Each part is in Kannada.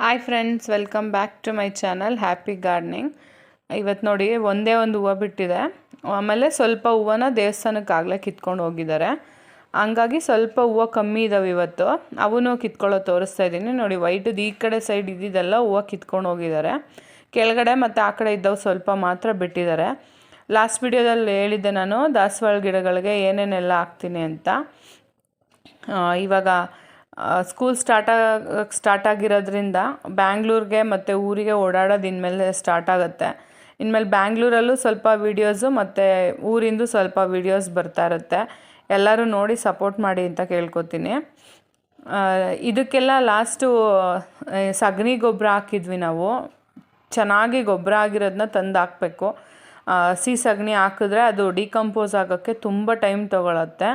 Hi friends welcome back to my channel happy gardening ಇವತ್ತು ನೋಡಿ, ಒಂದೇ ಒಂದು ಹೂವು ಬಿಟ್ಟಿದೆ. ಆಮೇಲೆ ಸ್ವಲ್ಪ ಹೂವನ ದೇವಸ್ಥಾನಕ್ಕೆ ಆಗಲೇ ಕಿತ್ಕೊಂಡು ಹೋಗಿದ್ದಾರೆ. ಹಂಗಾಗಿ ಸ್ವಲ್ಪ ಹೂವು ಕಮ್ಮಿ ಇದ್ದಾವೆ ಇವತ್ತು. ಅವನು ಕಿತ್ಕೊಳ್ಳೋ ತೋರಿಸ್ತಾ ಇದ್ದೀನಿ. ನೋಡಿ ವೈಟ್ ಈ ಕಡೆ ಸೈಡ್ ಇದ್ದಿದ್ದೆಲ್ಲ ಹೂವು ಕಿತ್ಕೊಂಡು ಹೋಗಿದ್ದಾರೆ. ಕೆಳಗಡೆ ಮತ್ತು ಆ ಕಡೆ ಇದ್ದವು ಸ್ವಲ್ಪ ಮಾತ್ರ ಬಿಟ್ಟಿದ್ದಾರೆ. ಲಾಸ್ಟ್ ವಿಡಿಯೋದಲ್ಲಿ ಹೇಳಿದ್ದೆ ನಾನು, ದಾಸವಾಳ ಗಿಡಗಳಿಗೆ ಏನೇನೆಲ್ಲ ಹಾಕ್ತೀನಿ ಅಂತ. ಇವಾಗ ಸ್ಕೂಲ್ ಸ್ಟಾರ್ಟ್ ಆಗ ಸ್ಟಾರ್ಟ್ ಆಗಿರೋದ್ರಿಂದ ಬ್ಯಾಂಗ್ಳೂರಿಗೆ ಮತ್ತು ಊರಿಗೆ ಓಡಾಡೋದು ಇನ್ಮೇಲೆ ಸ್ಟಾರ್ಟ್ ಆಗುತ್ತೆ. ಇನ್ಮೇಲೆ ಬ್ಯಾಂಗ್ಳೂರಲ್ಲೂ ಸ್ವಲ್ಪ ವೀಡಿಯೋಸು ಮತ್ತು ಊರಿಂದು ಸ್ವಲ್ಪ ವೀಡಿಯೋಸ್ ಬರ್ತಾ ಇರುತ್ತೆ. ಎಲ್ಲರೂ ನೋಡಿ ಸಪೋರ್ಟ್ ಮಾಡಿ ಅಂತ ಕೇಳ್ಕೊತೀನಿ. ಇದಕ್ಕೆಲ್ಲ ಲಾಸ್ಟು ಸಗಣಿ ಗೊಬ್ಬರ ಹಾಕಿದ್ವಿ ನಾವು. ಚೆನ್ನಾಗಿ ಗೊಬ್ಬರ ಆಗಿರೋದನ್ನ ತಂದು ಹಾಕಬೇಕು. ಸಿ ಸಗಣಿ ಹಾಕಿದ್ರೆ ಅದು ಡಿಕಂಪೋಸ್ ಆಗೋಕ್ಕೆ ತುಂಬ ಟೈಮ್ ತೊಗೊಳತ್ತೆ.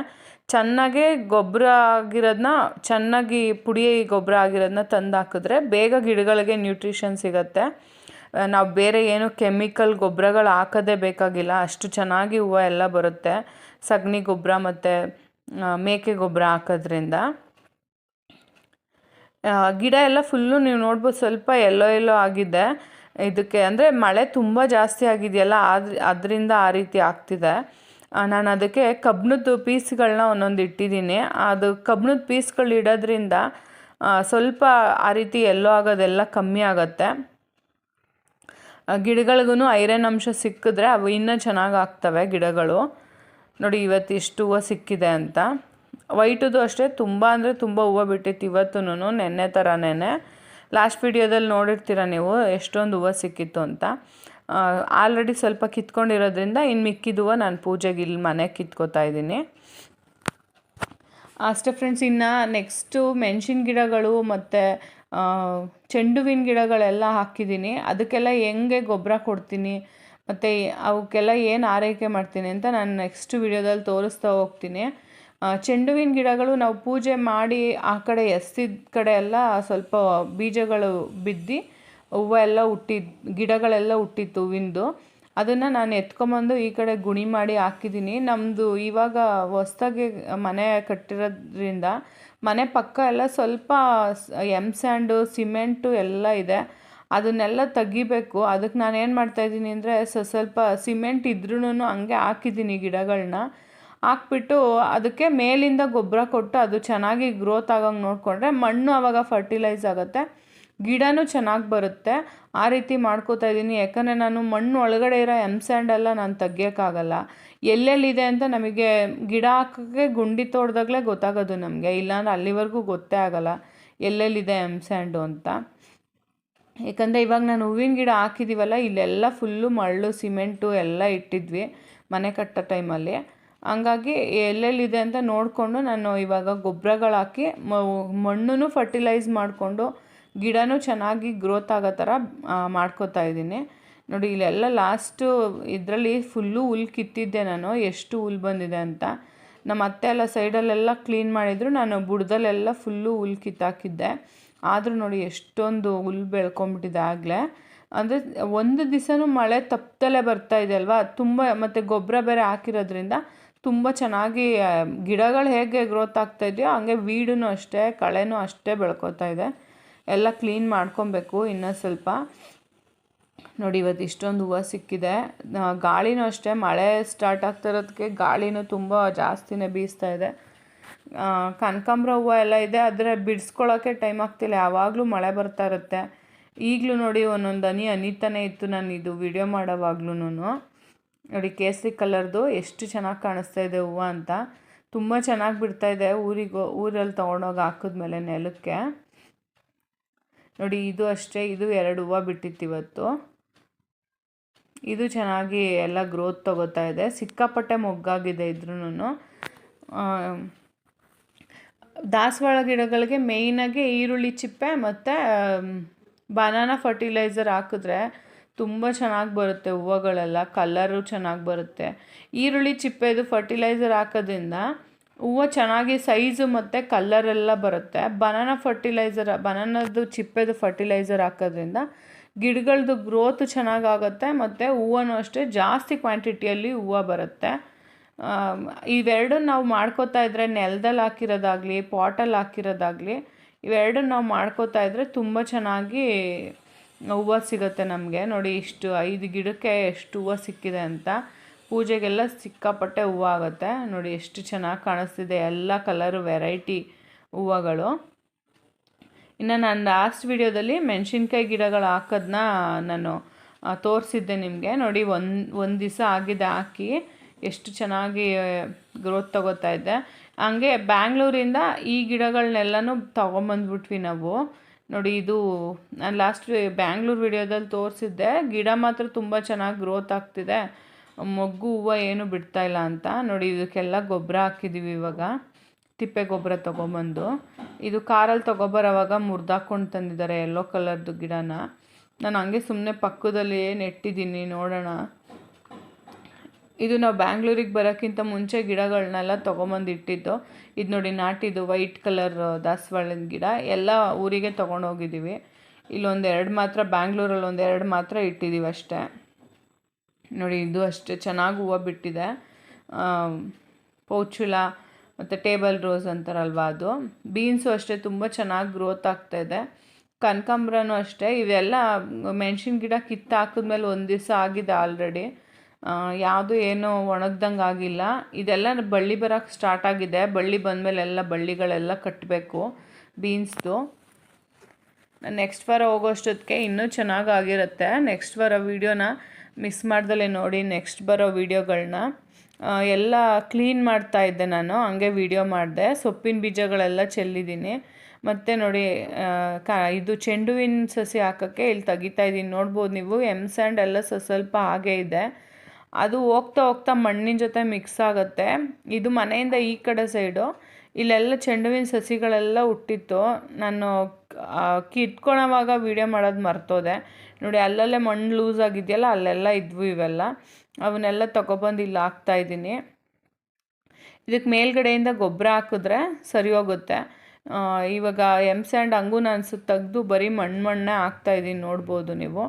ಚೆನ್ನಾಗಿ ಗೊಬ್ಬರ ಆಗಿರೋದನ್ನ ಚೆನ್ನಾಗಿ ಪುಡಿ ಗೊಬ್ಬರ ಆಗಿರೋದನ್ನ ತಂದು ಹಾಕಿದ್ರೆ ಬೇಗ ಗಿಡಗಳಿಗೆ ನ್ಯೂಟ್ರಿಷನ್ ಸಿಗುತ್ತೆ. ನಾವು ಬೇರೆ ಏನು ಕೆಮಿಕಲ್ ಗೊಬ್ಬರಗಳು ಹಾಕೋದೇ ಬೇಕಾಗಿಲ್ಲ. ಅಷ್ಟು ಚೆನ್ನಾಗಿ ಹೂವು ಎಲ್ಲ ಬರುತ್ತೆ. ಸಗಣಿ ಗೊಬ್ಬರ ಮತ್ತು ಮೇಕೆ ಗೊಬ್ಬರ ಹಾಕೋದ್ರಿಂದ. ಗಿಡ ಎಲ್ಲ ಫುಲ್ಲು ನೀವು ನೋಡ್ಬೋದು ಸ್ವಲ್ಪ ಎಲ್ಲೋ ಎಲ್ಲೋ ಆಗಿದೆ. ಇದಕ್ಕೆ ಅಂದರೆ ಮಳೆ ತುಂಬ ಜಾಸ್ತಿ ಆಗಿದೆಯಲ್ಲ ಆದ್ರ ಅದರಿಂದ ಆ ರೀತಿ ಆಗ್ತಿದೆ. ನಾನು ಅದಕ್ಕೆ ಕಬ್ಬಿಣದ ಪೀಸ್ಗಳನ್ನ ಒಂದೊಂದು ಇಟ್ಟಿದ್ದೀನಿ. ಅದು ಕಬ್ಬಿಣದ ಪೀಸ್ಗಳು ಇಡೋದ್ರಿಂದ ಸ್ವಲ್ಪ ಆ ರೀತಿ ಎಲ್ಲೋ ಆಗೋದೆಲ್ಲ ಕಮ್ಮಿ ಆಗುತ್ತೆ. ಗಿಡಗಳಿಗೂ ಐರನ್ ಅಂಶ ಸಿಕ್ಕಿದ್ರೆ ಅವು ಇನ್ನೂ ಚೆನ್ನಾಗಿ ಆಗ್ತವೆ ಗಿಡಗಳು. ನೋಡಿ ಇವತ್ತು ಇಷ್ಟು ಹೂವು ಸಿಕ್ಕಿದೆ ಅಂತ. ವೈಟದು ಅಷ್ಟೇ, ತುಂಬ ಅಂದರೆ ತುಂಬ ಹೂವು ಬಿಟ್ಟಿತ್ತು ಇವತ್ತೂ ನೆನ್ನೆ ಥರನೇ ಲಾಸ್ಟ್ ವಿಡಿಯೋದಲ್ಲಿ ನೋಡಿರ್ತೀರ ನೀವು ಎಷ್ಟೊಂದು ಹೂವು ಸಿಕ್ಕಿತ್ತು ಅಂತ. ಆಲ್ರೆಡಿ ಸ್ವಲ್ಪ ಕಿತ್ಕೊಂಡಿರೋದ್ರಿಂದ ಇನ್ನು ಮಿಕ್ಕಿದುವ ನಾನು ಪೂಜೆಗೆ ಇಲ್ಲಿ ಮನೆಗೆ ಕಿತ್ಕೋತಾ ಇದ್ದೀನಿ. ಅಷ್ಟೇ ಫ್ರೆಂಡ್ಸ್ ಇನ್ನು ನೆಕ್ಸ್ಟು ಮೆಣಸಿನ ಗಿಡಗಳು ಮತ್ತು ಚೆಂಡುವಿನ ಗಿಡಗಳೆಲ್ಲ ಹಾಕಿದ್ದೀನಿ. ಅದಕ್ಕೆಲ್ಲ ಹೆಂಗೆ ಗೊಬ್ಬರ ಕೊಡ್ತೀನಿ, ಮತ್ತು ಅವಕ್ಕೆಲ್ಲ ಏನು ಆರೈಕೆ ಮಾಡ್ತೀನಿ ಅಂತ ನಾನು ನೆಕ್ಸ್ಟ್ ವಿಡಿಯೋದಲ್ಲಿ ತೋರಿಸ್ತಾ ಹೋಗ್ತೀನಿ. ಚೆಂಡುವಿನ ಗಿಡಗಳು ನಾವು ಪೂಜೆ ಮಾಡಿ ಆ ಕಡೆ ಎಸ್ತಿದ ಕಡೆ ಎಲ್ಲ ಸ್ವಲ್ಪ ಬೀಜಗಳು ಬಿದ್ದು ಹೂವು ಎಲ್ಲ ಹುಟ್ಟಿದ್, ಗಿಡಗಳೆಲ್ಲ ಹುಟ್ಟಿತ್ತು ಹೂವಿಂದು. ಅದನ್ನು ನಾನು ಎತ್ಕೊಂಬಂದು ಈ ಕಡೆ ಗುಣಿ ಮಾಡಿ ಹಾಕಿದ್ದೀನಿ ನಮ್ಮದು ಇವಾಗ ಹೊಸ್ದಾಗಿ ಮನೆ ಕಟ್ಟಿರೋದ್ರಿಂದ ಮನೆ ಪಕ್ಕ ಎಲ್ಲ ಸ್ವಲ್ಪ ಎಂ ಸ್ಯಾಂಡು, ಸಿಮೆಂಟು ಎಲ್ಲ ಇದೆ. ಅದನ್ನೆಲ್ಲ ತೆಗಿಬೇಕು. ಅದಕ್ಕೆ ನಾನು ಏನು ಮಾಡ್ತಾಯಿದ್ದೀನಿ ಅಂದರೆ ಸ್ವಲ್ಪ ಸಿಮೆಂಟ್ ಇದ್ರೂ ಹಂಗೆ ಹಾಕಿದ್ದೀನಿ ಗಿಡಗಳನ್ನ ಹಾಕ್ಬಿಟ್ಟು ಅದಕ್ಕೆ ಮೇಲಿಂದ ಗೊಬ್ಬರ ಕೊಟ್ಟು ಅದು ಚೆನ್ನಾಗಿ ಗ್ರೋತ್ ಆಗೋಂಗೆ ನೋಡಿಕೊಂಡ್ರೆ ಮಣ್ಣು ಆವಾಗ ಫರ್ಟಿಲೈಸ್ ಆಗುತ್ತೆ. ಗಿಡನೂ ಚೆನ್ನಾಗಿ ಬರುತ್ತೆ. ಆ ರೀತಿ ಮಾಡ್ಕೋತಾ ಇದ್ದೀನಿ. ಯಾಕಂದರೆ ನಾನು ಮಣ್ಣು ಒಳಗಡೆ ಇರೋ ಎಂ ಸ್ಯಾಂಡೆಲ್ಲ ನಾನು ತೆಗಿಯೋಕ್ಕಾಗಲ್ಲ. ಎಲ್ಲೆಲ್ಲಿದೆ ಅಂತ ನಮಗೆ ಗಿಡ ಹಾಕೋಕ್ಕೆ ಗುಂಡಿ ತೋಡ್ದಾಗಲೇ ಗೊತ್ತಾಗೋದು ನಮಗೆ. ಇಲ್ಲಾಂದ್ರೆ ಅಲ್ಲಿವರೆಗೂ ಗೊತ್ತೇ ಆಗಲ್ಲ ಎಲ್ಲೆಲ್ಲಿದೆ ಎಂ ಸ್ಯಾಂಡು ಅಂತ. ಯಾಕಂದರೆ ಇವಾಗ ನಾನು ಹೂವಿನ ಗಿಡ ಹಾಕಿದ್ದೀವಲ್ಲ ಇಲ್ಲೆಲ್ಲ ಫುಲ್ಲು ಮರಳು ಸಿಮೆಂಟು ಎಲ್ಲ ಇಟ್ಟಿದ್ವಿ ಮನೆ ಕಟ್ಟೋ ಟೈಮಲ್ಲಿ ಹಂಗಾಗಿ ಎಲ್ಲೆಲ್ಲಿದೆ ಅಂತ ನೋಡಿಕೊಂಡು ನಾನು ಇವಾಗ ಗೊಬ್ಬರಗಳಾಕಿ ಮಣ್ಣು ಫರ್ಟಿಲೈಸ್ ಮಾಡಿಕೊಂಡು ಗಿಡನೂ ಚೆನ್ನಾಗಿ ಗ್ರೋತ್ ಆಗೋ ಥರ ಮಾಡ್ಕೋತಾ ಇದ್ದೀನಿ. ನೋಡಿ, ಇಲ್ಲೆಲ್ಲ ಲಾಸ್ಟು ಇದರಲ್ಲಿ ಫುಲ್ಲು ಹುಲ್ ಕಿತ್ತಿದ್ದೆ ನಾನು, ಎಷ್ಟು ಹುಲ್ ಬಂದಿದೆ ಅಂತ. ನಮ್ಮ ಅತ್ತೆ ಎಲ್ಲ ಸೈಡಲ್ಲೆಲ್ಲ ಕ್ಲೀನ್ ಮಾಡಿದ್ರು, ನಾನು ಬುಡದಲ್ಲೆಲ್ಲ ಫುಲ್ಲು ಹುಲ್ ಕಿತ್ತಾಕಿದ್ದೆ. ಆದರೂ ನೋಡಿ, ಎಷ್ಟೊಂದು ಹುಲ್ ಬೆಳ್ಕೊಂಬಿಟ್ಟಿದೆ ಆಗಲೇ. ಅಂದರೆ, ಒಂದು ದಿವಸನೂ ಮಳೆ ತಪ್ಪದಲ್ಲೇ ಬರ್ತಾ ಇದೆ ಅಲ್ವಾ? ತುಂಬ, ಮತ್ತು ಗೊಬ್ಬರ ಬೇರೆ ಹಾಕಿರೋದ್ರಿಂದ ತುಂಬ ಚೆನ್ನಾಗಿ ಗಿಡಗಳು ಹೇಗೆ ಗ್ರೋತ್ ಆಗ್ತಾ ಇದೆಯೋ, ಹಂಗೆ ವೀಡೂ ಅಷ್ಟೇ, ಕಳೆನೂ ಅಷ್ಟೇ ಬೆಳ್ಕೋತಾ ಇದೆ. ಎಲ್ಲ ಕ್ಲೀನ್ ಮಾಡ್ಕೊಬೇಕು ಇನ್ನೂ ಸ್ವಲ್ಪ. ನೋಡಿ, ಇವತ್ತು ಇಷ್ಟೊಂದು ಹೂವು ಸಿಕ್ಕಿದೆ. ಗಾಳಿನೂ ಅಷ್ಟೇ, ಮಳೆ ಸ್ಟಾರ್ಟ್ ಆಗ್ತಾ ಇರೋದಕ್ಕೆ ಗಾಳಿನೂ ತುಂಬ ಜಾಸ್ತಿನೇ ಬೀಸ್ತಾ ಇದೆ. ಕನಕಾಂಬ್ರ ಹೂವು ಎಲ್ಲ ಇದೆ, ಆದರೆ ಬಿಡಿಸ್ಕೊಳ್ಳೋಕ್ಕೆ ಟೈಮ್ ಆಗ್ತಿಲ್ಲ, ಯಾವಾಗಲೂ ಮಳೆ ಬರ್ತಾ ಇರುತ್ತೆ. ಈಗಲೂ ನೋಡಿ, ಒಂದೊಂದು ಹನಿ ಅನಿತಾನೇ ಇತ್ತು ನಾನು ಇದು ವಿಡಿಯೋ ಮಾಡೋವಾಗ್ಲೂ ನೋಡಿ, ಕೇಸರಿ ಕಲರ್ದು ಎಷ್ಟು ಚೆನ್ನಾಗಿ ಕಾಣಿಸ್ತಾ ಇದೆ ಹೂವು ಅಂತ. ತುಂಬ ಚೆನ್ನಾಗಿ ಬಿಡ್ತಾಯಿದೆ ಊರಿಗೆ, ಊರಲ್ಲಿ ತೊಗೊಂಡೋಗಿ ಹಾಕಿದ್ಮೇಲೆ ನೆಲಕ್ಕೆ. ನೋಡಿ, ಇದು ಅಷ್ಟೇ, ಇದು ಎರಡು ಹೂವು ಬಿಟ್ಟಿತ್ತು ಇವತ್ತು ಇದು ಚೆನ್ನಾಗಿ ಎಲ್ಲ ಗ್ರೋತ್ ತಗೋತಾ ಇದೆ. ಸಿಕ್ಕಾಪಟ್ಟೆ ಮೊಗ್ಗಾಗಿದೆ ಇದ್ರೂ ದಾಸವಾಳ ಗಿಡಗಳಿಗೆ ಮೇಯ್ನಾಗಿ ಈರುಳ್ಳಿ ಚಿಪ್ಪೆ ಮತ್ತು ಬನಾನಾ ಫರ್ಟಿಲೈಸರ್ ಹಾಕಿದ್ರೆ ತುಂಬ ಚೆನ್ನಾಗಿ ಬರುತ್ತೆ ಹೂವುಗಳೆಲ್ಲ. ಕಲರು ಚೆನ್ನಾಗಿ ಬರುತ್ತೆ. ಈರುಳ್ಳಿ ಚಿಪ್ಪೆದು ಫರ್ಟಿಲೈಸರ್ ಹಾಕೋದ್ರಿಂದ ಹೂವು ಚೆನ್ನಾಗಿ ಸೈಜು ಮತ್ತು ಕಲ್ಲರೆಲ್ಲ ಬರುತ್ತೆ. ಬನಾನ ಫರ್ಟಿಲೈಸರ್ ಬನಾನದ್ದು ಚಿಪ್ಪೆದು ಫರ್ಟಿಲೈಸರ್ ಹಾಕೋದ್ರಿಂದ ಗಿಡಗಳದ್ದು ಗ್ರೋತ್ ಚೆನ್ನಾಗಾಗುತ್ತೆ ಮತ್ತು ಹೂವನ್ನು ಅಷ್ಟೇ ಜಾಸ್ತಿ ಕ್ವಾಂಟಿಟಿಯಲ್ಲಿ ಹೂವು ಬರುತ್ತೆ. ಇವೆರಡು ನಾವು ಮಾಡ್ಕೋತಾ ಇದ್ದರೆ ನೆಲದಲ್ಲಿ ಹಾಕಿರೋದಾಗಲಿ ಪಾಟಲ್ಲಿ ಹಾಕಿರೋದಾಗಲಿ ಇವೆರಡು ನಾವು ಮಾಡ್ಕೋತಾ ಇದ್ದರೆ ತುಂಬ ಚೆನ್ನಾಗಿ ಹೂವು ಸಿಗುತ್ತೆ ನಮಗೆ. ನೋಡಿ ಇಷ್ಟು ಐದು ಗಿಡಕ್ಕೆ ಎಷ್ಟು ಹೂವು ಸಿಕ್ಕಿದೆ ಅಂತ. ಪೂಜೆಗೆಲ್ಲ ಸಿಕ್ಕಾಪಟ್ಟೆ ಹೂವು ಆಗುತ್ತೆ ನೋಡಿ ಎಷ್ಟು ಚೆನ್ನಾಗಿ ಕಾಣಿಸ್ತಿದೆ. ಎಲ್ಲ ಕಲರು ವೆರೈಟಿ ಹೂವುಗಳು. ಇನ್ನು ನಾನು ಲಾಸ್ಟ್ ವಿಡಿಯೋದಲ್ಲಿ ಮೆಣಸಿನ್ಕಾಯಿ ಗಿಡಗಳು ಹಾಕೋದನ್ನ ನಾನು ತೋರಿಸಿದ್ದೆ ನಿಮಗೆ. ನೋಡಿ ಒಂದು ಒಂದು ದಿವಸ ಆಗಿದೆ ಹಾಕಿ ಎಷ್ಟು ಚೆನ್ನಾಗಿ ಗ್ರೋತ್ ತಗೋತಾ ಇದ್ದೆ. ಹಂಗೆ ಬ್ಯಾಂಗ್ಳೂರಿಂದ ಈ ಗಿಡಗಳನ್ನೆಲ್ಲನೂ ತೊಗೊಂಬಂದ್ಬಿಟ್ವಿ ನಾವು. ನೋಡಿ ಇದು, ನಾನು ಲಾಸ್ಟ್ ಬ್ಯಾಂಗ್ಳೂರು ವಿಡಿಯೋದಲ್ಲಿ ತೋರಿಸಿದ್ದೆ. ಗಿಡ ಮಾತ್ರ ತುಂಬ ಚೆನ್ನಾಗಿ ಗ್ರೋತ್ ಆಗ್ತಿದೆ. ಮೊಗ್ಗು ಹೂವು ಏನು ಬಿಡ್ತಾ ಇಲ್ಲ ಅಂತ. ನೋಡಿ, ಇದಕ್ಕೆಲ್ಲ ಗೊಬ್ಬರ ಹಾಕಿದ್ದೀವಿ ಇವಾಗ. ತಿಪ್ಪೆ ಗೊಬ್ಬರ ತೊಗೊಂಬಂದು. ಇದು ಕಾರಲ್ಲಿ ತೊಗೊಬರೋವಾಗ ಮುರಿದಾಕೊಂಡು ತಂದಿದ್ದಾರೆ ಯೆಲ್ಲೋ ಕಲರ್ದು ಗಿಡನ. ನಾನು ಹಂಗೆ ಸುಮ್ಮನೆ ಪಕ್ಕದಲ್ಲಿ ನೆಟ್ಟಿದ್ದೀನಿ, ನೋಡೋಣ. ಇದು ನಾವು ಬ್ಯಾಂಗ್ಳೂರಿಗೆ ಬರೋಕ್ಕಿಂತ ಮುಂಚೆ ಗಿಡಗಳನ್ನೆಲ್ಲ ತೊಗೊಂಬಂದು ಇಟ್ಟಿದ್ದು. ಇದು ನೋಡಿ, ನಾಟಿದ್ದು ವೈಟ್ ಕಲರ್ ದಾಸವಾಳದ ಗಿಡ. ಎಲ್ಲ ಊರಿಗೆ ತೊಗೊಂಡೋಗಿದ್ದೀವಿ. ಇಲ್ಲೊಂದು ಎರಡು ಮಾತ್ರ ಬ್ಯಾಂಗ್ಳೂರಲ್ಲಿ ಒಂದು ಎರಡು ಮಾತ್ರ ಇಟ್ಟಿದ್ದೀವಿ ಅಷ್ಟೇ. ನೋಡಿ, ಇದು ಅಷ್ಟೇ ಚೆನ್ನಾಗಿ ಹೂವು ಬಿಟ್ಟಿದೆ. ಪೌಚುಲ ಮತ್ತು ಟೇಬಲ್ ರೋಸ್ ಅಂತಾರಲ್ವ ಅದು. ಬೀನ್ಸು ಅಷ್ಟೇ, ತುಂಬ ಚೆನ್ನಾಗಿ ಗ್ರೋತ್ ಆಗ್ತಾಯಿದೆ ಕನಕಾಂಬ್ರನೂ ಅಷ್ಟೇ, ಇವೆಲ್ಲ ಮೆಣಸಿನ ಗಿಡ ಕಿತ್ತು ಹಾಕಿದ್ಮೇಲೆ ಒಂದು ದಿವಸ ಆಗಿದೆ ಆಲ್ರೆಡಿ. ಯಾವುದು ಏನೂ ಒಣಗ್ದಂಗೆ ಆಗಿಲ್ಲ. ಇದೆಲ್ಲ ಬಳ್ಳಿ ಬರೋಕ್ಕೆ ಸ್ಟಾರ್ಟ್ ಆಗಿದೆ. ಬಳ್ಳಿ ಬಂದಮೇಲೆ ಎಲ್ಲ ಬಳ್ಳಿಗಳೆಲ್ಲ ಕಟ್ಟಬೇಕು ಬೀನ್ಸ್ದು. ನೆಕ್ಸ್ಟ್ ವಾರ ಹೋಗೋಷ್ಟೊತ್ತಿಗೆ ಇನ್ನೂ ಚೆನ್ನಾಗಿ ಆಗಿರುತ್ತೆ. ನೆಕ್ಸ್ಟ್ ವಾರ ವೀಡಿಯೋನ ಮಿಸ್ ಮಾಡ್ದಲೇ ನೋಡಿ ನೆಕ್ಸ್ಟ್ ಬರೋ ವೀಡಿಯೋಗಳನ್ನ ಎಲ್ಲ ಕ್ಲೀನ್ ಮಾಡ್ತಾ ಇದ್ದೆ ನಾನು, ಹಂಗೆ ವೀಡಿಯೋ ಮಾಡಿದೆ. ಸೊಪ್ಪಿನ ಬೀಜಗಳೆಲ್ಲ ಚೆಲ್ಲಿದ್ದೀನಿ. ಮತ್ತು ನೋಡಿ ಕ, ಇದು ಚೆಂಡುವಿನ ಸಸಿ ಹಾಕೋಕ್ಕೆ ಇಲ್ಲಿ ತೆಗಿತಾ ಇದ್ದೀನಿ. ನೋಡ್ಬೋದು ನೀವು ಎಂ ಸ್ಯಾಂಡ್ ಎಲ್ಲ ಸ್ವಲ್ಪ ಹಾಗೆ ಇದೆ. ಅದು ಹೋಗ್ತಾ ಹೋಗ್ತಾ ಮಣ್ಣಿನ ಜೊತೆ ಮಿಕ್ಸ್ ಆಗುತ್ತೆ. ಇದು ಮನೆಯಿಂದ ಈ ಕಡೆ ಸೈಡು ಇಲ್ಲೆಲ್ಲ ಚೆಂಡುವಿನ ಸಸಿಗಳೆಲ್ಲ ಹುಟ್ಟಿತ್ತು. ನಾನು ಕಿತ್ಕೊಳೋವಾಗ ವೀಡಿಯೋ ಮಾಡೋದು ಮರ್ತೋದೆ. ನೋಡಿ, ಅಲ್ಲಲ್ಲೇ ಮಣ್ಣು ಲೂಸ್ ಆಗಿದೆಯಲ್ಲ, ಅಲ್ಲೆಲ್ಲ ಇದ್ವು ಇವೆಲ್ಲ. ಅವನ್ನೆಲ್ಲ ತೊಗೊಬಂದು ಇಲ್ಲಿ ಹಾಕ್ತಾಯಿದ್ದೀನಿ ಇದಕ್ಕೆ ಮೇಲ್ಗಡೆಯಿಂದ ಗೊಬ್ಬರ ಹಾಕಿದ್ರೆ ಸರಿ ಹೋಗುತ್ತೆ. ಇವಾಗ ಎಂ ಸ್ಯಾಂಡ್ ಹಂಗೂ ನಾನು ಸು ತೆಗ್ದು ಬರೀ ಮಣ್ಣು ಮಣ್ಣೇ ಹಾಕ್ತಾಯಿದ್ದೀನಿ ನೋಡ್ಬೋದು ನೀವು.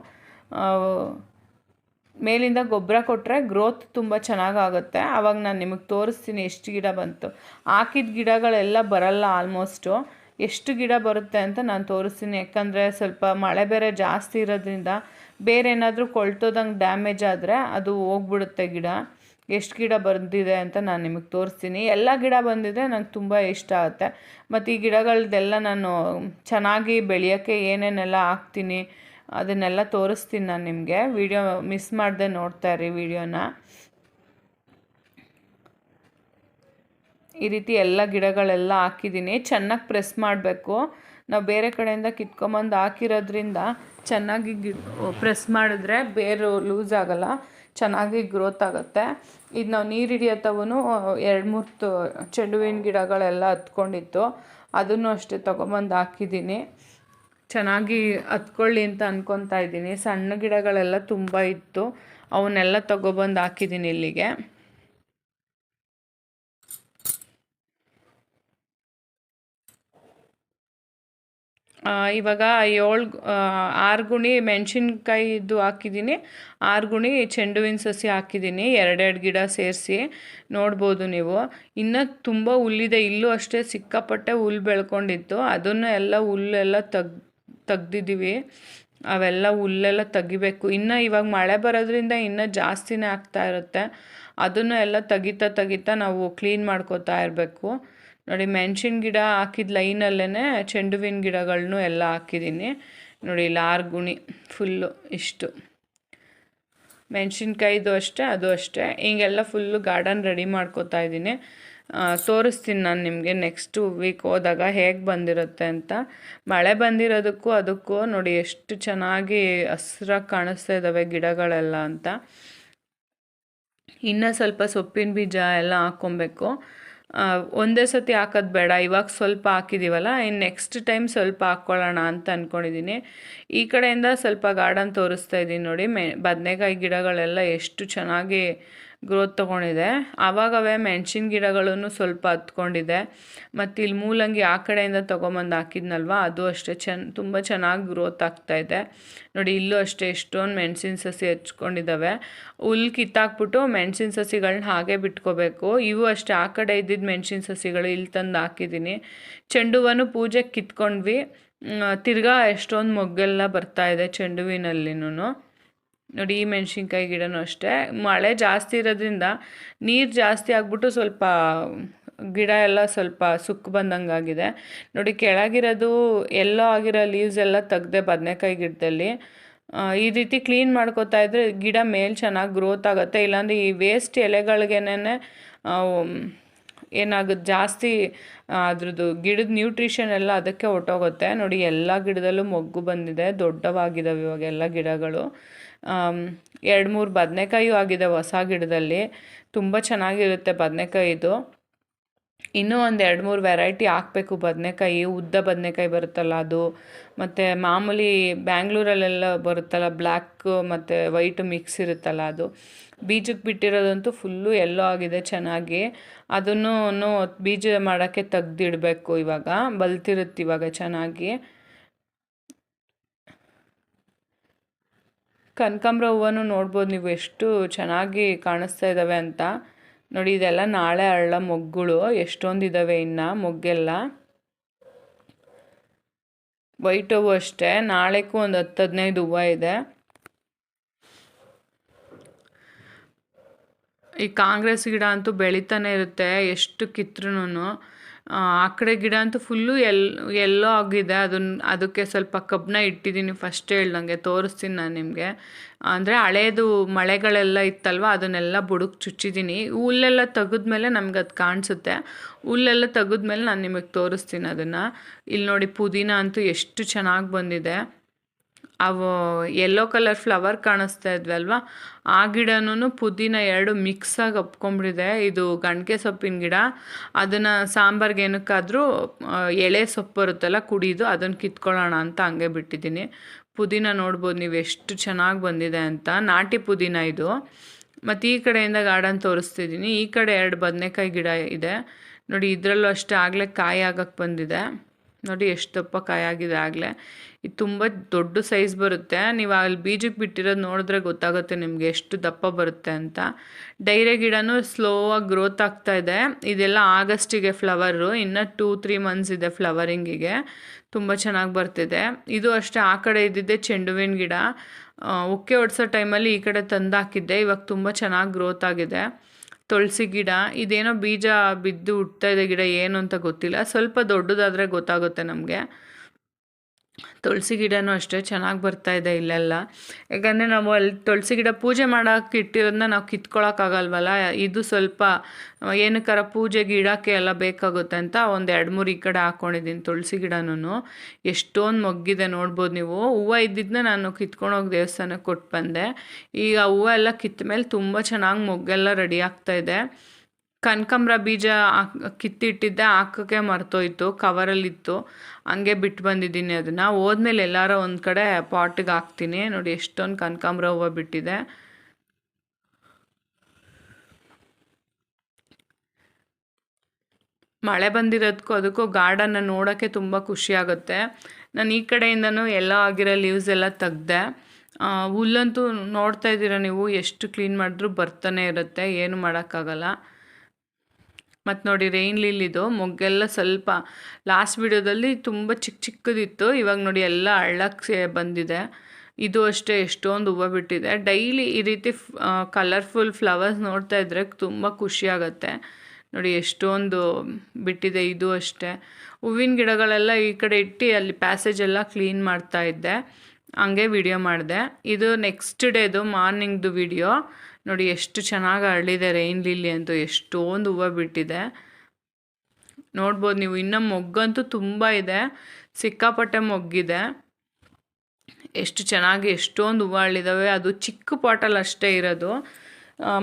ಮೇಲಿಂದ ಗೊಬ್ಬರ ಕೊಟ್ಟರೆ ಗ್ರೋತ್ ತುಂಬ ಚೆನ್ನಾಗಾಗುತ್ತೆ. ಆವಾಗ ನಾನು ನಿಮಗೆ ತೋರಿಸ್ತೀನಿ, ಎಷ್ಟು ಗಿಡ ಬಂತು. ಹಾಕಿದ ಗಿಡಗಳೆಲ್ಲ ಬರಲ್ಲ ಆಲ್ಮೋಸ್ಟು ಎಷ್ಟು ಗಿಡ ಬರುತ್ತೆ ಅಂತ ನಾನು ತೋರಿಸ್ತೀನಿ. ಯಾಕಂದರೆ ಸ್ವಲ್ಪ ಮಳೆ ಬೇರೆ ಜಾಸ್ತಿ ಇರೋದ್ರಿಂದ ಬೇರೆ ಏನಾದರೂ ಕೊಳ್ತೋದಂಗೆ ಡ್ಯಾಮೇಜ್ ಆದರೆ ಅದು ಹೋಗ್ಬಿಡುತ್ತೆ ಗಿಡ. ಎಷ್ಟು ಗಿಡ ಬಂದಿದೆ ಅಂತ ನಾನು ನಿಮಗೆ ತೋರಿಸ್ತೀನಿ. ಎಲ್ಲ ಗಿಡ ಬಂದಿದೆ ನಂಗೆ ತುಂಬ ಇಷ್ಟ ಆಗುತ್ತೆ. ಮತ್ತು ಈ ಗಿಡಗಳದ್ದೆಲ್ಲ ನಾನು ಚೆನ್ನಾಗಿ ಬೆಳೆಯೋಕ್ಕೆ ಏನೇನೆಲ್ಲ ಹಾಕ್ತೀನಿ ಅದನ್ನೆಲ್ಲ ತೋರಿಸ್ತೀನಿ ನಾನು ನಿಮಗೆ. ವಿಡಿಯೋ ಮಿಸ್ ಮಾಡದೆ ನೋಡ್ತಾ ಇರಿ ವಿಡಿಯೋನ. ಈ ರೀತಿ ಎಲ್ಲ ಗಿಡಗಳೆಲ್ಲ ಹಾಕಿದ್ದೀನಿ. ಚೆನ್ನಾಗಿ ಪ್ರೆಸ್ ಮಾಡಬೇಕು. ನಾವು ಬೇರೆ ಕಡೆಯಿಂದ ಕಿತ್ಕೊಂಬಂದು ಹಾಕಿರೋದ್ರಿಂದ ಚೆನ್ನಾಗಿ ಗಿ, ಪ್ರೆಸ್ ಮಾಡಿದ್ರೆ ಬೇರು ಲೂಸ್ ಆಗೋಲ್ಲ. ಚೆನ್ನಾಗಿ ಗ್ರೋತ್ ಆಗುತ್ತೆ. ಇದು ನಾವು ನೀರು ಹಿಡಿಯತ್ತವೂ ಎರಡು ಮೂರು ಚೆಂಡುವಿನ ಗಿಡಗಳೆಲ್ಲ ಹತ್ಕೊಂಡಿತ್ತು. ಅದನ್ನು ಅಷ್ಟೇ ತೊಗೊಂಬಂದು ಹಾಕಿದ್ದೀನಿ. ಚೆನ್ನಾಗಿ ಹತ್ಕೊಳ್ಳಿ ಅಂತ ಅಂದ್ಕೊತಾ ಇದ್ದೀನಿ. ಸಣ್ಣ ಗಿಡಗಳೆಲ್ಲ ತುಂಬ ಇತ್ತು. ಅವನ್ನೆಲ್ಲ ತೊಗೊಬಂದು ಹಾಕಿದ್ದೀನಿ ಇಲ್ಲಿಗೆ. ಇವಾಗ ಏಳು ಆರು ಗುಣಿ ಮೆಣಸಿನ್ಕಾಯಿದು ಹಾಕಿದ್ದೀನಿ. ಆರು ಗುಣಿ ಚೆಂಡುವಿನ ಸಸಿ ಹಾಕಿದ್ದೀನಿ. ಎರಡೆರಡು ಗಿಡ ಸೇರಿಸಿ ನೋಡ್ಬೋದು ನೀವು. ಇನ್ನು ತುಂಬ ಹುಲ್ಲಿದೆ. ಇಲ್ಲೂ ಅಷ್ಟೇ ಸಿಕ್ಕಾಪಟ್ಟೆ ಹುಲ್ಲು ಬೆಳ್ಕೊಂಡಿತ್ತು. ಅದನ್ನು ಎಲ್ಲ ಹುಲ್ಲೆಲ್ಲ ತಗ್, ತೆಗ್ದಿದ್ದೀವಿ. ಅವೆಲ್ಲ ಹುಲ್ಲೆಲ್ಲ ತೆಗಿಬೇಕು. ಇನ್ನು ಇವಾಗ ಮಳೆ ಬರೋದ್ರಿಂದ ಇನ್ನೂ ಜಾಸ್ತಿನೇ ಆಗ್ತಾ ಇರುತ್ತೆ. ಅದನ್ನು ಎಲ್ಲ ತೆಗಿತಾ ತೆಗಿತಾ ನಾವು ಕ್ಲೀನ್ ಮಾಡ್ಕೋತಾ ಇರಬೇಕು. ನೋಡಿ, ಮೆಣಸಿನ ಗಿಡ ಹಾಕಿದ ಲೈನಲ್ಲೇ ಚೆಂಡುವಿನ ಗಿಡಗಳನ್ನೂ ಎಲ್ಲ ಹಾಕಿದ್ದೀನಿ ನೋಡಿ ಲಾರ್ ಗುಣಿ, ಫುಲ್ಲು ಇಷ್ಟು. ಮೆಣಸಿನ್ಕಾಯಿದು ಅಷ್ಟೇ, ಅದು ಅಷ್ಟೇ. ಹೀಗೆಲ್ಲ ಫುಲ್ಲು ಗಾರ್ಡನ್ ರೆಡಿ ಮಾಡ್ಕೋತಾ ಇದ್ದೀನಿ. ತೋರಿಸ್ತೀನಿ ನಾನು ನಿಮಗೆ ನೆಕ್ಸ್ಟು ವೀಕ್ ಹೋದಾಗ ಹೇಗೆ ಬಂದಿರುತ್ತೆ ಅಂತ. ಮಳೆ ಬಂದಿರೋದಕ್ಕೂ ಅದಕ್ಕೂ ನೋಡಿ, ಎಷ್ಟು ಚೆನ್ನಾಗಿ ಹಸ್ರಾಗಿ ಕಾಣಿಸ್ತಾ ಇದ್ದಾವೆ ಗಿಡಗಳೆಲ್ಲ ಅಂತ. ಇನ್ನೂ ಸ್ವಲ್ಪ ಸೊಪ್ಪಿನ ಬೀಜ ಎಲ್ಲ ಹಾಕ್ಕೊಬೇಕು. ಒಂದೇ ಸತಿ ಹಾಕೋದು ಬೇಡ. ಇವಾಗ ಸ್ವಲ್ಪ ಹಾಕಿದ್ದೀವಲ್ಲ ಇನ್ನು ನೆಕ್ಸ್ಟ್ ಟೈಮ್ ಸ್ವಲ್ಪ ಹಾಕ್ಕೊಳ್ಳೋಣ ಅಂತ ಅಂದ್ಕೊಂಡಿದ್ದೀನಿ ಈ ಕಡೆಯಿಂದ ಸ್ವಲ್ಪ ಗಾರ್ಡನ್ ತೋರಿಸ್ತಾ ಇದ್ದೀನಿ ನೋಡಿ. ಮೆ, ಬದನೆಕಾಯಿ ಗಿಡಗಳೆಲ್ಲ ಎಷ್ಟು ಚೆನ್ನಾಗಿ ಗ್ರೋತ್ ತೊಗೊಂಡಿದೆ. ಆವಾಗವೇ ಮೆಣಸಿನ ಗಿಡಗಳನ್ನು ಸ್ವಲ್ಪ ಹತ್ಕೊಂಡಿದೆ. ಮತ್ತು ಇಲ್ಲಿ ಮೂಲಂಗಿ ಆ ಕಡೆಯಿಂದ ತೊಗೊಂಬಂದು ಹಾಕಿದ್ನಲ್ವ? ಅದು ಅಷ್ಟೇ ಚೆನ್ನ ತುಂಬ ಚೆನ್ನಾಗಿ ಗ್ರೋತ್ ಆಗ್ತಾಯಿದೆ ನೋಡಿ, ಇಲ್ಲೂ ಅಷ್ಟೇ ಎಷ್ಟೊಂದು ಮೆಣಸಿನ ಸಸಿ ಹಚ್ಕೊಂಡಿದ್ದಾವೆ ಹುಲ್ ಕಿತ್ತಾಕ್ಬಿಟ್ಟು ಮೆಣಸಿನ ಸಸಿಗಳನ್ನ ಹಾಗೆ ಬಿಟ್ಕೋಬೇಕು. ಇವು ಅಷ್ಟೇ, ಆ ಕಡೆ ಇದ್ದಿದ್ದ ಮೆಣಸಿನ ಸಸಿಗಳು ಇಲ್ಲಿ ತಂದು ಹಾಕಿದ್ದೀನಿ ಚೆಂಡುವನ್ನು ಪೂಜೆಗೆ ಕಿತ್ಕೊಂಡ್ವಿ. ತಿರ್ಗಾ ಎಷ್ಟೊಂದು ಮೊಗ್ಗೆಲ್ಲ ಬರ್ತಾ ಇದೆ ಚೆಂಡು ಹೂವಿನಲ್ಲಿನೂ ನೋಡಿ ಈ ಮೆಣಸಿನ್ಕಾಯಿ ಗಿಡನೂ ಅಷ್ಟೇ. ಮಳೆ ಜಾಸ್ತಿ ಇರೋದ್ರಿಂದ ನೀರು ಜಾಸ್ತಿ ಆಗಿಬಿಟ್ಟು ಸ್ವಲ್ಪ ಗಿಡ ಎಲ್ಲ ಸ್ವಲ್ಪ ಸುಕ್ಕು ಬಂದಂಗೆ ಆಗಿದೆ ನೋಡಿ, ಕೆಳಗಿರೋದು ಎಲ್ಲೋ ಆಗಿರೋ ಲೀವ್ಸ್ ಎಲ್ಲ ತೆಗ್ದೆ ಬದನೆಕಾಯಿ ಗಿಡದಲ್ಲಿ. ಈ ರೀತಿ ಕ್ಲೀನ್ ಮಾಡ್ಕೋತಾ ಇದ್ರೆ ಗಿಡ ಮೇಲೆ ಚೆನ್ನಾಗಿ ಗ್ರೋತ್ ಆಗುತ್ತೆ. ಇಲ್ಲಾಂದರೆ ಈ ವೇಸ್ಟ್ ಎಲೆಗಳಿಗೇನೆ ಏನಾಗುತ್ತೆ ಜಾಸ್ತಿ ಅದ್ರದ್ದು ಗಿಡದ ನ್ಯೂಟ್ರಿಷನ್ ಎಲ್ಲ ಅದಕ್ಕೆ ಹೊಟ್ಟೋಗುತ್ತೆ ನೋಡಿ, ಎಲ್ಲ ಗಿಡದಲ್ಲೂ ಮೊಗ್ಗು ಬಂದಿದೆ. ದೊಡ್ಡವಾಗಿದ್ದಾವೆ ಇವಾಗ ಎಲ್ಲ ಗಿಡಗಳು. ಎರಡು ಮೂರು ಬದನೆಕಾಯಿಯೂ ಆಗಿದೆ ಹೊಸ ಗಿಡದಲ್ಲಿ ತುಂಬ ಚೆನ್ನಾಗಿರುತ್ತೆ ಬದನೆಕಾಯಿದು ಇನ್ನೂ ಒಂದು ಎರಡು ಮೂರು ವೆರೈಟಿ ಹಾಕಬೇಕು ಬದನೆಕಾಯಿ, ಉದ್ದ ಬದನೆಕಾಯಿ ಬರುತ್ತಲ್ಲ ಅದು, ಮತ್ತು ಮಾಮೂಲಿ ಬ್ಯಾಂಗ್ಳೂರಲ್ಲೆಲ್ಲ ಬರುತ್ತಲ್ಲ ಬ್ಲ್ಯಾಕ್ ಮತ್ತು ವೈಟ್ ಮಿಕ್ಸ್ ಇರುತ್ತಲ್ಲ ಅದು. ಬೀಜಕ್ಕೆ ಬಿಟ್ಟಿರೋದಂತೂ ಫುಲ್ಲು ಎಲ್ಲೋ ಆಗಿದೆ ಚೆನ್ನಾಗಿ. ಅದನ್ನು ಬೀಜ ಮಾಡೋಕ್ಕೆ ತೆಗ್ದಿಡಬೇಕು ಇವಾಗ, ಬಲ್ತಿರುತ್ತೆ ಇವಾಗ ಚೆನ್ನಾಗಿ. ಕನಕಾಂಬ್ರ ಹೂವನ್ನು ನೋಡ್ಬೋದು ನೀವು ಎಷ್ಟು ಚೆನ್ನಾಗಿ ಕಾಣಿಸ್ತಾ ಇದ್ದಾವೆ ಅಂತ. ನೋಡಿ, ಇದೆಲ್ಲ ನಾಳೆ ಅಳ್ಳ ಮೊಗ್ಗುಗಳು ಎಷ್ಟೊಂದು ಇದ್ದಾವೆ ಇನ್ನು ಮೊಗ್ಗೆಲ್ಲ. ವೈಟ್ ಹೂವು ಅಷ್ಟೇ, ನಾಳೆಗೂ ಒಂದು ಹತ್ತು ಹದಿನೈದು ಹೂವು ಇದೆ. ಈ ಕಾಂಗ್ರೆಸ್ ಗಿಡ ಅಂತೂ ಬೆಳೀತಾನೆ ಇರುತ್ತೆ, ಎಷ್ಟು ಕಿತ್ರೂ ಆ ಕಡೆ ಗಿಡ ಅಂತೂ ಫುಲ್ಲು ಎಲ್ ಎಲ್ಲೋ ಆಗಿದೆ. ಅದನ್ನ ಅದಕ್ಕೆ ಸ್ವಲ್ಪ ಕಬ್ಬನ್ನ ಇಟ್ಟಿದ್ದೀನಿ ಫಸ್ಟ್ ಹೇಳ್ದಂಗೆ, ತೋರಿಸ್ತೀನಿ ನಾನು ನಿಮಗೆ. ಅಂದರೆ ಹಳೇದು ಮಳೆಗಳೆಲ್ಲ ಇತ್ತಲ್ವ, ಅದನ್ನೆಲ್ಲ ಬುಡಕ್ಕೆ ಚುಚ್ಚಿದ್ದೀನಿ. ಹುಲ್ಲೆಲ್ಲ ತೆಗೆದ್ಮೇಲೆ ನಮ್ಗೆ ಅದು ಕಾಣಿಸುತ್ತೆ. ಹುಲ್ಲೆಲ್ಲ ತೆಗೆದ್ಮೇಲೆ ನಾನು ನಿಮಗೆ ತೋರಿಸ್ತೀನಿ ಅದನ್ನು. ಇಲ್ಲಿ ನೋಡಿ ಪುದೀನ ಅಂತೂ ಎಷ್ಟು ಚೆನ್ನಾಗಿ ಬಂದಿದೆ. ಅವು ಯೆಲ್ಲೋ ಕಲರ್ ಫ್ಲವರ್ ಕಾಣಿಸ್ತಾ ಇದ್ವಲ್ವ? ಆ ಗಿಡನೂ ಪುದೀನ ಎರಡು ಮಿಕ್ಸಾಗಿ ಒಪ್ಕೊಂಬಿಟ್ಟಿದೆ ಇದು ಗಂಟೆ ಸೊಪ್ಪಿನ ಗಿಡ. ಅದನ್ನು ಸಾಂಬಾರ್ಗೆ ಏನಕ್ಕಾದರೂ ಎಳೆ ಸೊಪ್ಪು ಬರುತ್ತಲ್ಲ ಕುಡಿದು ಅದನ್ನು ಕಿತ್ಕೊಳ್ಳೋಣ ಅಂತ ಹಂಗೆ ಬಿಟ್ಟಿದ್ದೀನಿ. ಪುದೀನ ನೋಡ್ಬೋದು ನೀವು ಎಷ್ಟು ಚೆನ್ನಾಗಿ ಬಂದಿದೆ ಅಂತ. ನಾಟಿ ಪುದೀನ ಇದು. ಮತ್ತು ಈ ಕಡೆಯಿಂದ ಗಾರ್ಡನ್ ತೋರಿಸ್ತಿದ್ದೀನಿ. ಈ ಕಡೆ ಎರಡು ಬದನೆಕಾಯಿ ಗಿಡ ಇದೆ. ನೋಡಿ ಇದರಲ್ಲೂ ಅಷ್ಟೇ ಆಗಲೇ ಕಾಯಿ ಆಗಕ್ಕೆ ಬಂದಿದೆ. ನೋಡಿ ಎಷ್ಟು ದಪ್ಪ ಕಾಯಿ ಆಗಿದೆ ಆಗಲೇ. ಇದು ತುಂಬ ದೊಡ್ಡ ಸೈಜ್ ಬರುತ್ತೆ. ನೀವು ಅಲ್ಲಿ ಬೀಜಕ್ಕೆ ಬಿಟ್ಟಿರೋದು ನೋಡಿದ್ರೆ ಗೊತ್ತಾಗುತ್ತೆ ನಿಮಗೆ ಎಷ್ಟು ದಪ್ಪ ಬರುತ್ತೆ ಅಂತ. ಡೈರೆ ಗಿಡನೂ ಸ್ಲೋ ಆಗಿ ಗ್ರೋತ್ ಆಗ್ತಾ ಇದೆ. ಇದೆಲ್ಲ ಆಗಸ್ಟಿಗೆ ಫ್ಲವರು ಇನ್ನು ಟೂ ತ್ರೀ ಮಂತ್ಸ್ ಇದೆ ಫ್ಲವರಿಂಗಿಗೆ ತುಂಬ ಚೆನ್ನಾಗಿ ಬರ್ತಿದೆ. ಇದು ಅಷ್ಟೇ, ಆ ಕಡೆ ಇದ್ದಿದ್ದೆ ಚೆಂಡುವಿನ ಗಿಡ. ಉಕ್ಕೆ ಹೊಡ್ಸೋ ಟೈಮಲ್ಲಿ ಈ ಕಡೆ ತಂದು ಹಾಕಿದ್ದೆ ಇವಾಗ ತುಂಬ ಚೆನ್ನಾಗಿ ಗ್ರೋತ್ ಆಗಿದೆ. ತುಳಸಿ ಗಿಡ, ಇದೇನೋ ಬೀಜ ಬಿದ್ದು ಹುಟ್ತಾ ಇದೆ ಗಿಡ ಏನು ಅಂತ ಗೊತ್ತಿಲ್ಲ. ಸ್ವಲ್ಪ ದೊಡ್ಡದಾದರೆ ಗೊತ್ತಾಗುತ್ತೆ ನಮಗೆ. ತುಳಸಿ ಗಿಡನೂ ಅಷ್ಟೇ ಚೆನ್ನಾಗಿ ಬರ್ತಾ ಇದೆ ಇಲ್ಲೆಲ್ಲ. ಯಾಕಂದರೆ ನಾವು ಅಲ್ಲಿ ತುಳಸಿ ಗಿಡ ಪೂಜೆ ಮಾಡೋಕೆ ಇಟ್ಟಿರೋದನ್ನ ನಾವು ಕಿತ್ಕೊಳಕ್ಕಾಗಲ್ವಲ್ಲ ಇದು ಸ್ವಲ್ಪ ಏನಕ್ಕಾರ ಪೂಜೆಗೆ ಇಡೋಕ್ಕೆ ಎಲ್ಲ ಬೇಕಾಗುತ್ತೆ ಅಂತ ಒಂದು ಎರಡು ಮೂರು ಈ ಕಡೆ ಹಾಕ್ಕೊಂಡಿದ್ದೀನಿ ತುಳಸಿ ಗಿಡನೂ ಎಷ್ಟೊಂದು ಮೊಗ್ಗಿದೆ ನೋಡ್ಬೋದು ನೀವು. ಹೂವು ಇದ್ದಿದ್ದನ್ನ ನಾನು ಕಿತ್ಕೊಂಡೋಗಿ ದೇವಸ್ಥಾನಕ್ಕೆ ಕೊಟ್ಟು ಬಂದೆ. ಈಗ ಹೂವು ಎಲ್ಲ ಕಿತ್ತ ಮೇಲೆ ತುಂಬ ಚೆನ್ನಾಗಿ ಮೊಗ್ಗೆಲ್ಲ ರೆಡಿ ಆಗ್ತಾ ಇದೆ. ಕನಕಾಂಬ್ರ ಬೀಜ ಕಿತ್ತಿಟ್ಟಿದ್ದೆ, ಹಾಕೋಕ್ಕೆ ಮರ್ತೋಯ್ತು, ಕವರಲ್ಲಿತ್ತು. ಹಂಗೆ ಬಿಟ್ಟು ಬಂದಿದ್ದೀನಿ ಅದನ್ನು. ಹೋದ್ಮೇಲೆ ಎಲ್ಲಾರ ಒಂದು ಕಡೆ ಪಾಟಿಗೆ ಹಾಕ್ತೀನಿ. ನೋಡಿ, ಎಷ್ಟೊಂದು ಕನಕಾಂಬ್ರ ಹೂವು ಬಿಟ್ಟಿದೆ. ಮಳೆ ಬಂದಿರೋದಕ್ಕೂ ಅದಕ್ಕೂ ಗಾರ್ಡನ್ನ ನೋಡೋಕ್ಕೆ ತುಂಬ ಖುಷಿ ಆಗುತ್ತೆ. ನಾನು ಈ ಕಡೆಯಿಂದನೂ ಎಲ್ಲ ಆಗಿರೋ ಲೀವ್ಸ್ ಎಲ್ಲ ತೆಗ್ದೆ. ಹುಲ್ಲಂತೂ ನೋಡ್ತಾ ಇದ್ದೀರ ನೀವು? ಎಷ್ಟು ಕ್ಲೀನ್ ಮಾಡಿದ್ರೂ ಬರ್ತಾನೆ ಇರುತ್ತೆ. ಏನು ಮಾಡೋಕ್ಕಾಗಲ್ಲ. ಮತ್ತು ನೋಡಿ ರೈನ್ ಲಿಲ್ಲಿದು ಮೊಗ್ಗೆಲ್ಲ ಸ್ವಲ್ಪ ಲಾಸ್ಟ್ ವಿಡಿಯೋದಲ್ಲಿ ತುಂಬ ಚಿಕ್ಕ ಚಿಕ್ಕದಿತ್ತು. ಇವಾಗ ನೋಡಿ ಎಲ್ಲ ಹಳ್ಳಕ್ಕೆ ಬಂದಿದೆ. ಇದು ಅಷ್ಟೇ, ಎಷ್ಟೊಂದು ಹೂವು ಬಿಟ್ಟಿದೆ. ಡೈಲಿ ಈ ರೀತಿ ಕಲರ್ಫುಲ್ ಫ್ಲವರ್ಸ್ ನೋಡ್ತಾ ಇದ್ದರೆ ತುಂಬ ಖುಷಿಯಾಗತ್ತೆ ನೋಡಿ ಎಷ್ಟೊಂದು ಬಿಟ್ಟಿದೆ ಇದು ಅಷ್ಟೇ. ಹೂವಿನ ಗಿಡಗಳೆಲ್ಲ ಈ ಕಡೆ ಇಟ್ಟು ಅಲ್ಲಿ ಪ್ಯಾಸೇಜ್ ಎಲ್ಲ ಕ್ಲೀನ್ ಮಾಡ್ತಾ ಇದ್ದೆ. ಹಂಗೆ ವಿಡಿಯೋ ಮಾಡಿದೆ. ಇದು ನೆಕ್ಸ್ಟ್ ಡೇದು ಮಾರ್ನಿಂಗ್ದು ವಿಡಿಯೋ ನೋಡಿ ಎಷ್ಟು ಚೆನ್ನಾಗಿ ಅರಳಿದೆ ರೈನ್ ಲಿಲ್ಲಿ ಅಂತೂ ಎಷ್ಟೊಂದು ಹೂವು ಬಿಟ್ಟಿದೆ. ನೋಡ್ಬೋದು ನೀವು, ಇನ್ನೂ ಮೊಗ್ಗಂತೂ ತುಂಬ ಇದೆ, ಸಿಕ್ಕಾಪಟ್ಟೆ ಮೊಗ್ಗಿದೆ. ಎಷ್ಟು ಚೆನ್ನಾಗಿ ಎಷ್ಟೊಂದು ಹೂವು ಅರಳಿದಾವೆ, ಅದು ಚಿಕ್ಕ ಪಾಟಲ್ಲಿ ಅಷ್ಟೇ ಇರೋದು.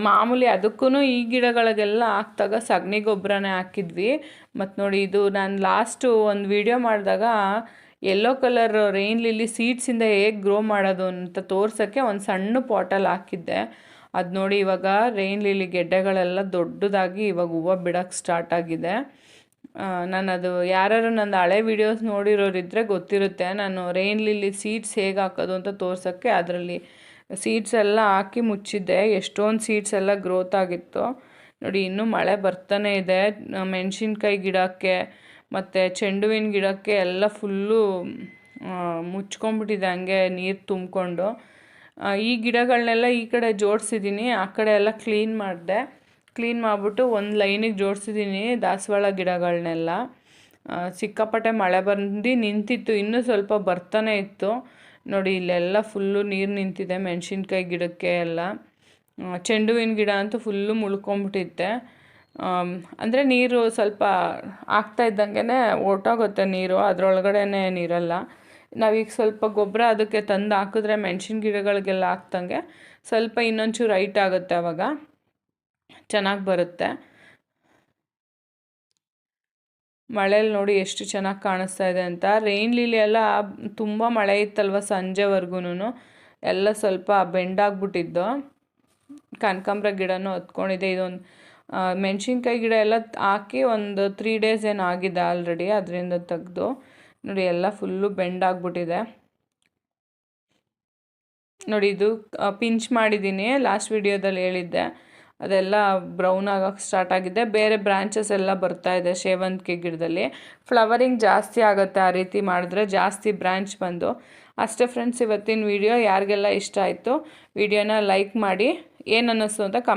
ಮಾಮೂಲಿ ಅದಕ್ಕೂ ಈ ಗಿಡಗಳಿಗೆಲ್ಲ ಹಾಕ್ದಾಗ ಸಗಣಿ ಗೊಬ್ಬರನೇ ಹಾಕಿದ್ವಿ. ಮತ್ತು ನೋಡಿ, ಇದು ನಾನು ಲಾಸ್ಟು ಒಂದು ವಿಡಿಯೋ ಮಾಡಿದಾಗ ಯೆಲ್ಲೋ ಕಲರ್ ರೈನ್ ಲಿಲ್ಲಿ ಸೀಡ್ಸಿಂದ ಹೇಗೆ ಗ್ರೋ ಮಾಡೋದು ಅಂತ ತೋರ್ಸೋಕ್ಕೆ ಒಂದು ಸಣ್ಣ ಪಾಟಲ್ಲಿ ಹಾಕಿದ್ದೆ. ಅದು ನೋಡಿ ಇವಾಗ ರೈನ್ ಲಿಲಿ ಗೆಡ್ಡೆಗಳೆಲ್ಲ ದೊಡ್ಡದಾಗಿ ಇವಾಗ ಹೂವು ಬಿಡೋಕ್ಕೆ ಸ್ಟಾರ್ಟ್ ಆಗಿದೆ. ನಾನು ಅದು ಯಾರು ನಂದು ಹಳೆ ವೀಡಿಯೋಸ್ ನೋಡಿರೋರಿದ್ದರೆ ಗೊತ್ತಿರುತ್ತೆ. ನಾನು ರೈನ್ ಲಿಲಿ ಸೀಡ್ಸ್ ಹೇಗೆ ಹಾಕೋದು ಅಂತ ತೋರ್ಸೋಕ್ಕೆ ಅದರಲ್ಲಿ ಸೀಡ್ಸ್ ಎಲ್ಲ ಹಾಕಿ ಮುಚ್ಚಿದ್ದೆ. ಎಷ್ಟೊಂದು ಸೀಡ್ಸ್ ಎಲ್ಲ ಗ್ರೋತ್ ಆಗಿತ್ತು. ನೋಡಿ, ಇನ್ನೂ ಮಳೆ ಬರ್ತಾನೆ ಇದೆ. ಮೆಣಸಿನ್ಕಾಯಿ ಗಿಡಕ್ಕೆ ಮತ್ತು ಚೆಂಡುವಿನ ಗಿಡಕ್ಕೆ ಎಲ್ಲ ಫುಲ್ಲು ಮುಚ್ಕೊಂಡ್ಬಿಟ್ಟಿದೆ. ಹಂಗೆ ನೀರು ತುಂಬಿಕೊಂಡು. ಈ ಗಿಡಗಳನ್ನೆಲ್ಲ ಈ ಕಡೆ ಜೋಡಿಸಿದ್ದೀನಿ, ಆ ಕಡೆ ಎಲ್ಲ ಕ್ಲೀನ್ ಮಾಡಿದೆ. ಕ್ಲೀನ್ ಮಾಡಿಬಿಟ್ಟು ಒಂದು ಲೈನಿಗೆ ಜೋಡಿಸಿದ್ದೀನಿ ದಾಸವಾಳ ಗಿಡಗಳನ್ನೆಲ್ಲ ಸಿಕ್ಕಾಪಟ್ಟೆ ಮಳೆ ಬಂದು ನಿಂತಿತ್ತು, ಇನ್ನೂ ಸ್ವಲ್ಪ ಬರ್ತಾನೆ ಇತ್ತು. ನೋಡಿ, ಇಲ್ಲೆಲ್ಲ ಫುಲ್ಲು ನೀರು ನಿಂತಿದೆ ಮೆಣಸಿನ್ಕಾಯಿ ಗಿಡಕ್ಕೆ ಎಲ್ಲ. ಚೆಂಡುವಿನ ಗಿಡ ಅಂತೂ ಫುಲ್ಲು ಮುಳ್ಕೊಂಬಿಟ್ಟಿತ್ತೆ. ಅಂದರೆ ನೀರು ಸ್ವಲ್ಪ ಆಗ್ತಾ ಇದ್ದಂಗೆ ಓಟೋಗುತ್ತೆ ನೀರು ಅದರೊಳಗಡೆ ನೀರಲ್ಲ. ನಾವೀಗ ಸ್ವಲ್ಪ ಗೊಬ್ಬರ ಅದಕ್ಕೆ ತಂದು ಹಾಕಿದ್ರೆ ಮೆಣಸಿನ ಗಿಡಗಳಿಗೆಲ್ಲ ಹಾಕ್ದಂಗೆ ಸ್ವಲ್ಪ ಇನ್ನೊಂಚೂರು ರೈಟ್ ಆಗುತ್ತೆ ಅವಾಗ. ಚೆನ್ನಾಗಿ ಬರುತ್ತೆ. ಮಳೇಲಿ ನೋಡಿ ಎಷ್ಟು ಚೆನ್ನಾಗಿ ಕಾಣಿಸ್ತಾ ಇದೆ ಅಂತ. ರೈನ್ ಲೀಲಿ ಎಲ್ಲ ತುಂಬ ಮಳೆ ಇತ್ತಲ್ವ ಸಂಜೆವರೆಗೂ ಎಲ್ಲ ಸ್ವಲ್ಪ ಬೆಂಡಾಗ್ಬಿಟ್ಟಿದ್ದು ಕನಕಾಂಬ್ರ ಗಿಡನೂ ಹತ್ಕೊಂಡಿದೆ. ಇದೊಂದು ಮೆಣಸಿನ್ಕಾಯಿ ಗಿಡ ಎಲ್ಲ ಹಾಕಿ ಒಂದು ತ್ರೀ ಡೇಸ್ ಏನು ಆಗಿದೆ ಆಲ್ರೆಡಿ ಅದರಿಂದ ತೆಗೆದು. ನೋಡಿ, ಎಲ್ಲ ಫುಲ್ಲು ಬೆಂಡಾಗ್ಬಿಟ್ಟಿದೆ ನೋಡಿ, ಇದು ಪಿಂಚ್ ಮಾಡಿದ್ದೀನಿ ಲಾಸ್ಟ್ ವಿಡಿಯೋದಲ್ಲಿ ಹೇಳಿದ್ದೆ. ಅದೆಲ್ಲ ಬ್ರೌನ್ ಆಗೋಕ್ಕೆ ಸ್ಟಾರ್ಟ್ ಆಗಿದೆ. ಬೇರೆ ಬ್ರಾಂಚಸ್ ಎಲ್ಲ ಬರ್ತಾ ಇದೆ ಸೇವಂತಿಗೆ ಗಿಡದಲ್ಲಿ. ಫ್ಲವರಿಂಗ್ ಜಾಸ್ತಿ ಆಗುತ್ತೆ ಆ ರೀತಿ ಮಾಡಿದ್ರೆ ಜಾಸ್ತಿ ಬ್ರ್ಯಾಂಚ್ ಬಂದು. ಅಷ್ಟೇ ಫ್ರೆಂಡ್ಸ್ ಇವತ್ತಿನ ವಿಡಿಯೋ ಯಾರಿಗೆಲ್ಲ ಇಷ್ಟ ಆಯಿತು ವಿಡಿಯೋನ ಲೈಕ್ ಮಾಡಿ, ಏನು ಅನ್ನಿಸ್ತು ಅಂತ ಕಮೆಂಟ್